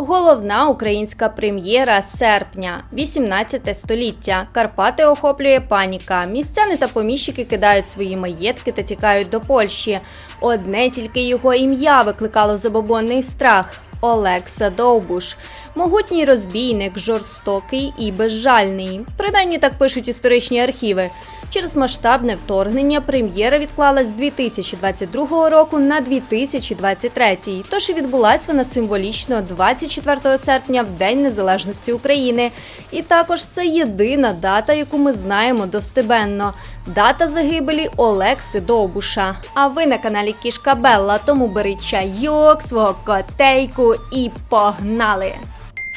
Головна українська прем'єра серпня, 18 століття. Карпати охоплює паніка. Містяни та поміщики кидають свої маєтки та тікають до Польщі. Одне тільки його ім'я викликало забобонний страх. Олекса Довбуш, могутній розбійник, жорстокий і безжальний. Принаймні так пишуть історичні архіви. Через масштабне вторгнення прем'єра відклалась з 2022 року на 2023, тож і відбулась вона символічно 24 серпня в День Незалежності України. І також це єдина дата, яку ми знаємо достебенно. Дата загибелі Олекси Довбуша. А ви на каналі Кішка Белла, тому беріть чайок, свого котейку і погнали!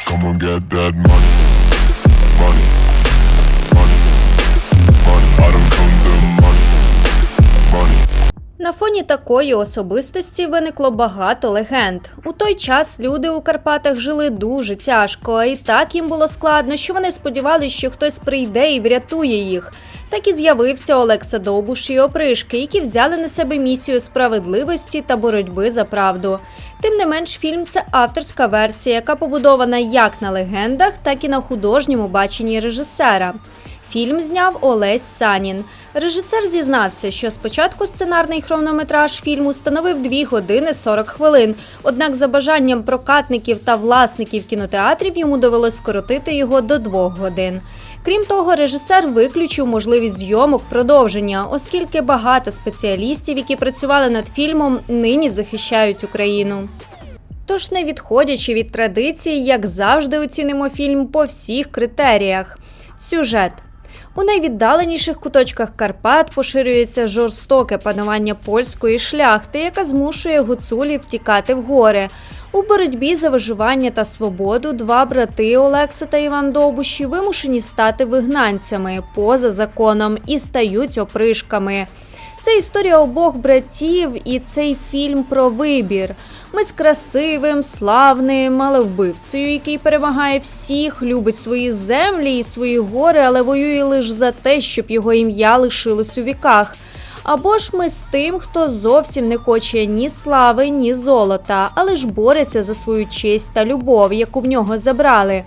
Come on, get that money. Money. На фоні такої особистості виникло багато легенд. У той час люди у Карпатах жили дуже тяжко, і так їм було складно, що вони сподівалися, що хтось прийде і врятує їх. Так і з'явився Олекса Довбуш і опришки, які взяли на себе місію справедливості та боротьби за правду. Тим не менш, фільм це авторська версія, яка побудована як на легендах, так і на художньому баченні режисера. Фільм зняв Олесь Санін. Режисер зізнався, що спочатку сценарний хронометраж фільму становив 2 години 40 хвилин. Однак, за бажанням прокатників та власників кінотеатрів йому довелось скоротити його до 2 годин. Крім того, режисер виключив можливість зйомок продовження, оскільки багато спеціалістів, які працювали над фільмом, нині захищають Україну. Тож, не відходячи від традицій, як завжди оцінимо фільм по всіх критеріях. Сюжет. У найвіддаленіших куточках Карпат поширюється жорстоке панування польської шляхти, яка змушує гуцулів втікати в гори. У боротьбі за виживання та свободу два брати Олекса та Іван Довбуші вимушені стати вигнанцями поза законом і стають опришками. Це історія обох братів, і цей фільм про вибір. Ми з красивим, славним, але вбивцею, який перемагає всіх, любить свої землі і свої гори, але воює лише за те, щоб його ім'я лишилось у віках. Або ж ми з тим, хто зовсім не хоче ні слави, ні золота, але ж бореться за свою честь та любов, яку в нього забрали.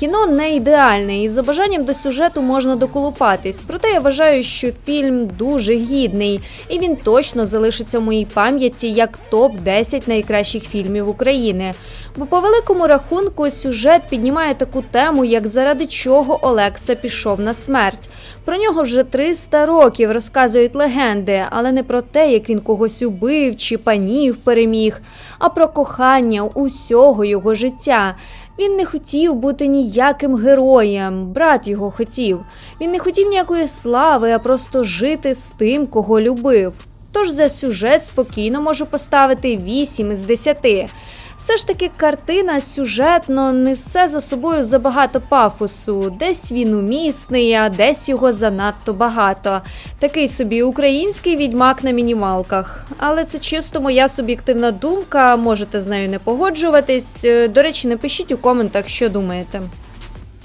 Кіно не ідеальне, і за бажанням до сюжету можна доколупатись. Проте я вважаю, що фільм дуже гідний, і він точно залишиться в моїй пам'яті як топ 10 найкращих фільмів України. Бо по великому рахунку сюжет піднімає таку тему, як заради чого Олекса пішов на смерть. Про нього вже 300 років розказують легенди, але не про те, як він когось убив чи панів переміг, а про кохання усього його життя. Він не хотів бути ніяким героєм, брат його хотів. Він не хотів ніякої слави, а просто жити з тим, кого любив. Тож за сюжет спокійно можу поставити 8 із 10. Все ж таки, картина сюжетно несе за собою забагато пафосу. Десь він умісний, а десь його занадто багато. Такий собі український відьмак на мінімалках. Але це чисто моя суб'єктивна думка. Можете з нею не погоджуватись. Е, До речі, напишіть у коментах, що думаєте.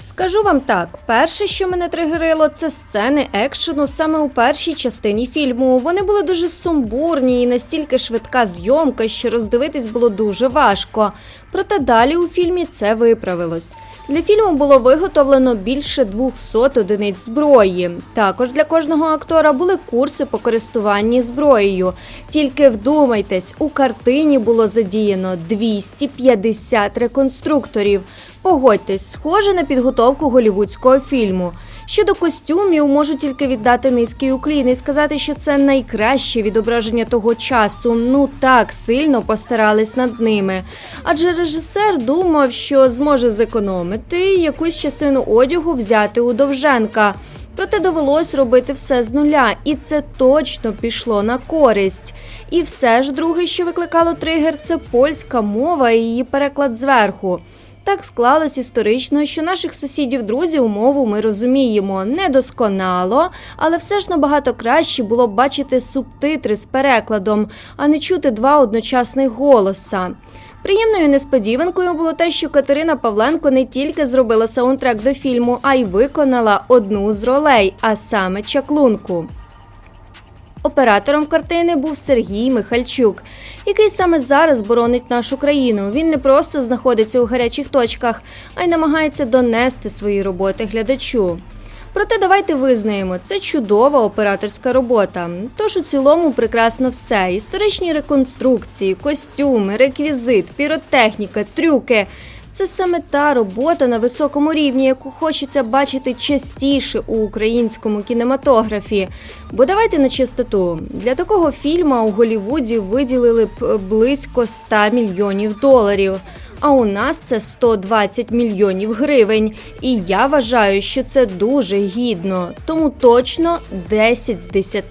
Скажу вам так: перше, що мене тригерило, це сцени екшену саме у першій частині фільму. Вони були дуже сумбурні і настільки швидка зйомка, що роздивитись було дуже важко. Проте далі у фільмі це виправилось. Для фільму було виготовлено більше 200 одиниць зброї. Також для кожного актора були курси по користуванні зброєю. Тільки вдумайтесь, у картині було задіяно 250 реконструкторів. Погодьтесь, схоже на підготовку голівудського фільму. Щодо костюмів, можу тільки віддати низький уклін і сказати, що це найкраще відображення того часу. Ну так сильно постарались над ними. Адже режисер думав, що зможе зекономити якусь частину одягу взяти у Довженка. Проте довелось робити все з нуля, і це точно пішло на користь. І все ж друге, що викликало тригер, це польська мова і її переклад зверху. Так склалось історично, що наших сусідів-друзів мову ми розуміємо недосконало, але все ж набагато краще було б бачити субтитри з перекладом, а не чути два одночасних голоса. Приємною несподіванкою було те, що Катерина Павленко не тільки зробила саундтрек до фільму, а й виконала одну з ролей, а саме чаклунку. Оператором картини був Сергій Михальчук, який саме зараз боронить нашу країну. Він не просто знаходиться у гарячих точках, а й намагається донести свої роботи глядачу. Проте давайте визнаємо, це чудова операторська робота. Тож у цілому прекрасно все: історичні реконструкції, костюми, реквізит, піротехніка, трюки. Це саме та робота на високому рівні, яку хочеться бачити частіше у українському кінематографі. Бо давайте на чистоту. Для такого фільму у Голівуді виділили б близько 100 мільйонів доларів. А у нас це 120 мільйонів гривень. І я вважаю, що це дуже гідно, тому точно 10 з 10.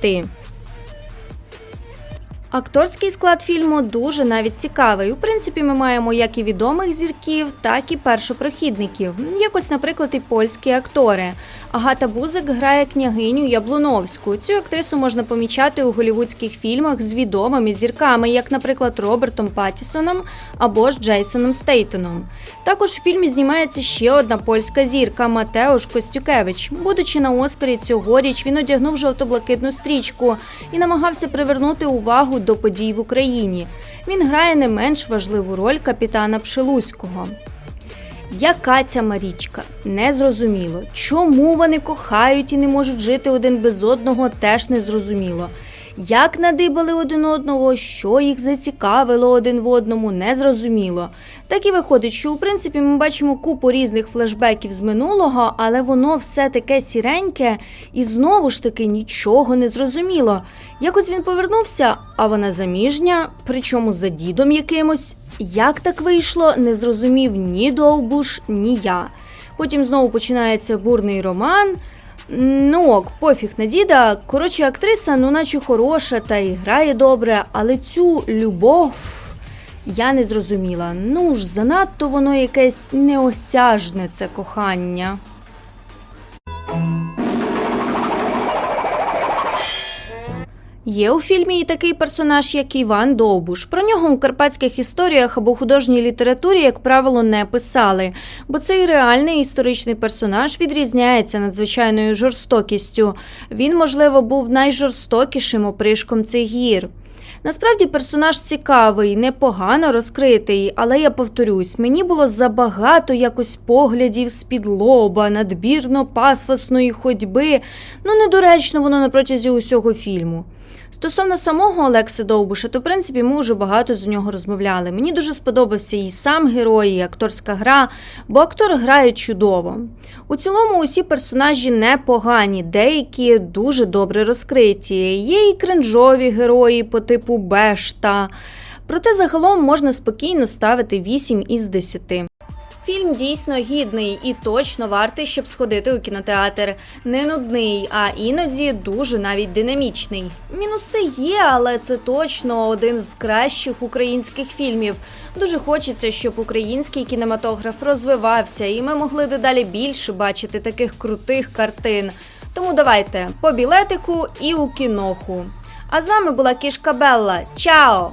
Акторський склад фільму дуже навіть цікавий. У принципі, ми маємо як і відомих зірків, так і першопрохідників. Якось, наприклад, і польські актори. Агата Бузик грає княгиню Яблуновську. Цю актрису можна помічати у голівудських фільмах з відомими зірками, як, наприклад, Робертом Паттісоном або ж Джейсоном Стейтоном. Також в фільмі знімається ще одна польська зірка Матеуш Костюкевич. Будучи на Оскарі цьогоріч, він одягнув жовто-блакитну стрічку і намагався привернути увагу до подій в Україні. Він грає не менш важливу роль капітана Пшелуського. Яка ця Марічка? Незрозуміло. Чому вони кохають і не можуть жити один без одного, теж незрозуміло. Як надибали один одного, що їх зацікавило один в одному, незрозуміло. Так і виходить, що у принципі ми бачимо купу різних флешбеків з минулого, але воно все таке сіреньке і знову ж таки нічого не зрозуміло. Якось він повернувся, а вона заміжня, причому за дідом якимось. Як так вийшло, не зрозумів ні Довбуш, ні я. Потім знову починається бурний роман. Ну ок, пофіг на діда. Коротше, актриса, ну наче хороша та і грає добре, але цю любов я не зрозуміла. Ну ж, занадто воно якесь неосяжне це кохання. Є у фільмі і такий персонаж, як Іван Довбуш. Про нього у карпатських історіях або художній літературі, як правило, не писали, бо цей реальний історичний персонаж відрізняється надзвичайною жорстокістю. Він, можливо, був найжорстокішим опришком цих гір. Насправді персонаж цікавий, непогано розкритий, але я повторюсь, мені було забагато якось поглядів з-під лоба, надбірно пасфосної ходьби. Ну, недоречно воно на протязі усього фільму. Стосовно самого Олекси Довбуша, то в принципі ми вже багато з нього розмовляли. Мені дуже сподобався і сам герой, і акторська гра, бо актор грає чудово. У цілому усі персонажі непогані, деякі дуже добре розкриті. Є і кринжові герої по типу Бешта. Проте загалом можна спокійно ставити 8 із 10. Фільм дійсно гідний і точно вартий, щоб сходити у кінотеатр. Не нудний, а іноді дуже навіть динамічний. Мінуси є, але це точно один з кращих українських фільмів. Дуже хочеться, щоб український кінематограф розвивався, і ми могли дедалі більше бачити таких крутих картин. Тому давайте по білетику і у кіноху. А з вами була кішка Белла. Чао!